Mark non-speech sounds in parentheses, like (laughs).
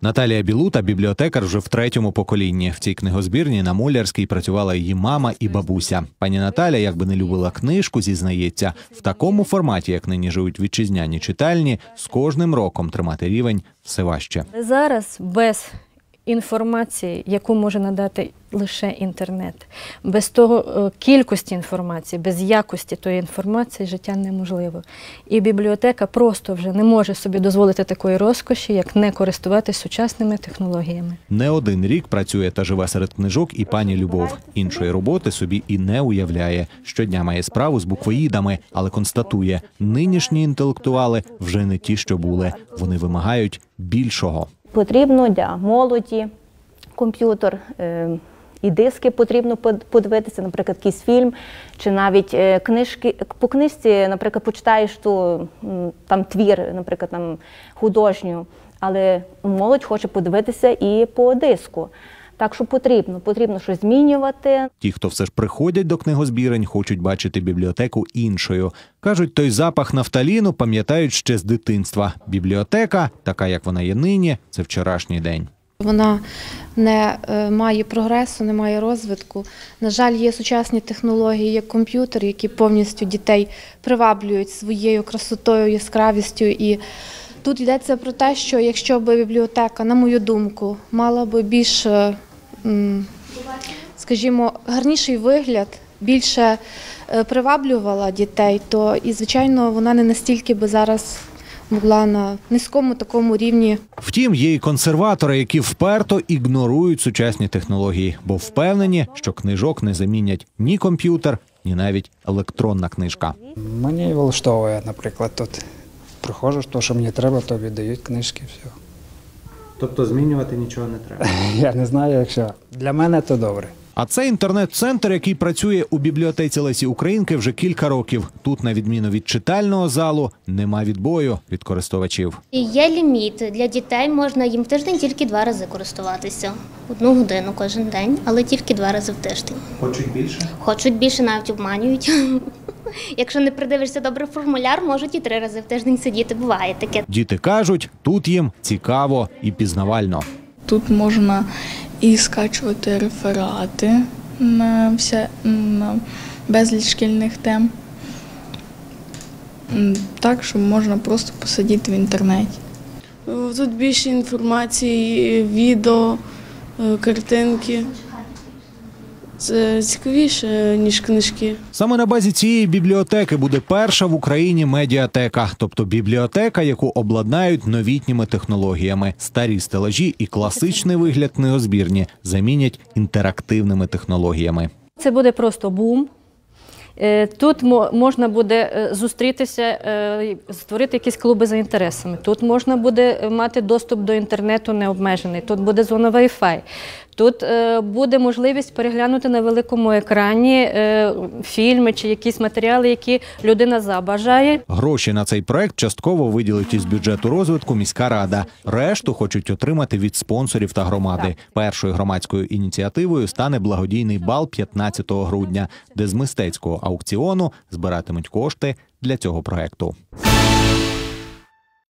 Наталія Білута бібліотекар вже в третьому поколінні. В цій книгозбірні на Мулярській працювала її мама і бабуся. Пані Наталя, якби не любила книжку, зізнається, в такому форматі, як нині живуть вітчизняні читальні, з кожним роком тримати рівень все важче. Зараз без інформації, яку може надати лише інтернет, без того е, кількості інформації, без якості тої інформації життя неможливо. І бібліотека просто вже не може собі дозволити такої розкоші, як не користуватися сучасними технологіями. Не один рік працює та живе серед книжок і пані Любов. Іншої роботи собі і не уявляє. Щодня має справу з буквоїдами, але констатує, нинішні інтелектуали вже не ті, що були. Вони вимагають більшого. Потрібно для молоді комп'ютер. е, І диски потрібно подивитися, наприклад, якийсь фільм, чи навіть е, книжки. По книжці, наприклад, почитаєш ту там твір, наприклад, там художню, але молодь хоче подивитися і по диску. Так що потрібно, потрібно щось змінювати. Ті, хто все ж приходять до книгозбірень, хочуть бачити бібліотеку іншою. Кажуть, той запах нафталіну пам'ятають ще з дитинства. Бібліотека, така як вона є нині, це вчорашній день. Вона не е, має прогресу, не має розвитку. На жаль, є сучасні технології, як комп'ютер, які повністю дітей приваблюють своєю красотою, яскравістю. І тут йдеться про те, що якщо б бібліотека, на мою думку, мала би більш, е, скажімо, гарніший вигляд, більше е, приваблювала дітей, то і, звичайно, вона не настільки би зараз могла на низькому такому рівні Втім, є і консерватори, які вперто ігнорують сучасні технології, бо впевнені, що книжок не замінять ні комп'ютер, ні навіть електронна книжка. Мені влаштовує, наприклад, тут приходжу, то, що мені треба, то віддають книжки. Все. Тобто змінювати нічого не треба. (laughs) Я не знаю, якщо для мене то добре. А це інтернет-центр, який працює у бібліотеці Лесі Українки вже кілька років. Тут, на відміну від читального залу, нема відбою від користувачів. Є ліміт для дітей, можна їм в тиждень тільки два рази користуватися. Одну годину кожен день, але тільки два рази в тиждень. Хочуть більше. Хочуть більше, навіть обманюють. (laughs) Якщо не придивишся добре формуляр, можуть і три рази в тиждень сидіти. Буває таке. Діти кажуть, тут їм цікаво і пізнавально. Тут можна і скачувати реферати на, вся, на безліч шкільних тем. Так, що можна просто посидіти в інтернеті. Тут більше інформації, відео, е, картинки. Це цікавіше, ніж книжки. Саме на базі цієї бібліотеки буде перша в Україні медіатека, тобто бібліотека, яку обладнають новітніми технологіями. Старі стелажі і класичний вигляд книгозбірні замінять інтерактивними технологіями. Це буде просто бум. Е, Тут мо- можна буде е, зустрітися, е, створити якісь клуби за інтересами. Тут можна буде мати доступ до інтернету необмежений. Тут буде зона Wi-Fi. Тут буде можливість переглянути на великому екрані фільми чи якісь матеріали, які людина забажає. Гроші на цей проект частково виділить із бюджету розвитку міська рада. Решту хочуть отримати від спонсорів та громади. Першою громадською ініціативою стане благодійний бал 15 грудня, де з мистецького аукціону збиратимуть кошти для цього проекту.